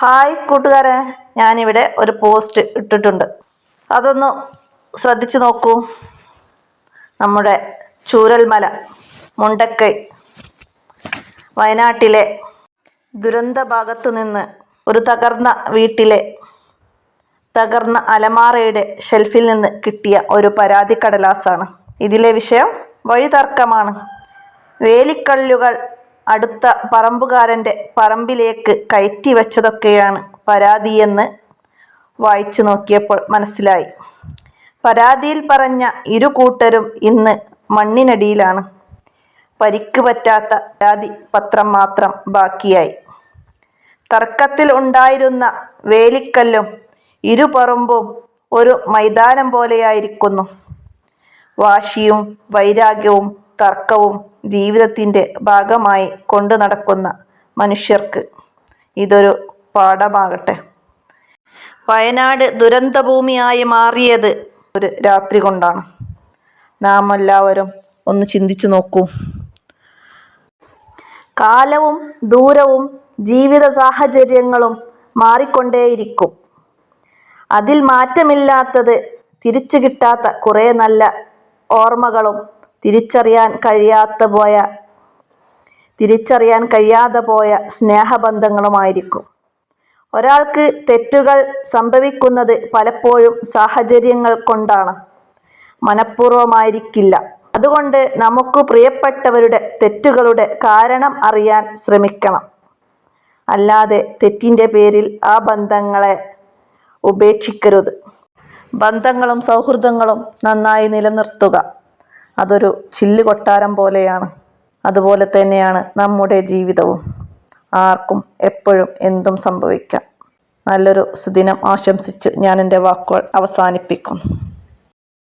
Hi കൂട്ടുകാരെ. ഞാനിവിടെ ഒരു പോസ്റ്റ് ഇട്ടിട്ടുണ്ട്. അതൊന്ന് ശ്രദ്ധിച്ചു നോക്കൂ. നമ്മുടെ ചൂരൽമല മുണ്ടക്കൈ വയനാട്ടിലെ ദുരന്ത ഭാഗത്തു നിന്ന് ഒരു തകർന്ന വീട്ടിലെ തകർന്ന അലമാറയുടെ ഷെൽഫിൽ നിന്ന് കിട്ടിയ ഒരു പരാതി കടലാസാണ് ഇതിലെ വിഷയം വഴിതർക്കമാണ്. വേലിക്കല്ലുകൾ അടുത്ത പറമ്പുകാരന്റെ പറമ്പിലേക്ക് കയറ്റി വെച്ചതൊക്കെയാണ് പരാതിയെന്ന് വായിച്ചു നോക്കിയപ്പോൾ മനസ്സിലായി. പരാതിയിൽ പറഞ്ഞ ഇരു കൂട്ടരും ഇന്ന് മണ്ണിനടിയിലാണ്. പരിക്ക് പറ്റാത്ത പരാതി പത്രം മാത്രം ബാക്കിയായി. തർക്കത്തിൽ ഉണ്ടായിരുന്ന വേലിക്കല്ലും ഇരുപറമ്പും ഒരു മൈതാനം പോലെയായിരിക്കുന്നു. വാശിയും വൈരാഗ്യവും തർക്കവും ജീവിതത്തിന്റെ ഭാഗമായി കൊണ്ടു നടക്കുന്ന മനുഷ്യർക്ക് ഇതൊരു പാഠമാകട്ടെ. വയനാട് ദുരന്തഭൂമിയായി മാറിയത് ഒരു രാത്രി കൊണ്ടാണ്. നാം എല്ലാവരും ഒന്ന് ചിന്തിച്ചു നോക്കൂ. കാലവും ദൂരവും ജീവിത സാഹചര്യങ്ങളും മാറിക്കൊണ്ടേയിരിക്കും. അതിൽ മാറ്റമില്ലാത്തത് തിരിച്ചു കിട്ടാത്ത കുറേ നല്ല ഓർമ്മകളും തിരിച്ചറിയാൻ കഴിയാത്ത പോയ തിരിച്ചറിയാൻ കഴിയാതെ പോയ സ്നേഹബന്ധങ്ങളുമായിരിക്കും. ഒരാൾക്ക് തെറ്റുകൾ സംഭവിക്കുന്നത് പലപ്പോഴും സാഹചര്യങ്ങൾ കൊണ്ടാണ്. മനഃപൂർവമായിരിക്കില്ല അതുകൊണ്ട് നമുക്ക് പ്രിയപ്പെട്ടവരുടെ തെറ്റുകളുടെ കാരണം അറിയാൻ ശ്രമിക്കണം. അല്ലാതെ തെറ്റിന്റെ പേരിൽ ആ ബന്ധങ്ങളെ ഉപേക്ഷിക്കരുത്. ബന്ധങ്ങളും സൗഹൃദങ്ങളും നന്നായി നിലനിർത്തുക. അതൊരു ചില്ല് കൊട്ടാരം പോലെയാണ്. അതുപോലെ തന്നെയാണ് നമ്മുടെ ജീവിതവും. ആർക്കും എപ്പോഴും എന്തും സംഭവിക്കാം. നല്ലൊരു സുദിനം ആശംസിച്ച് ഞാൻ എന്റെ വാക്കുകൾ അവസാനിപ്പിക്കുന്നു.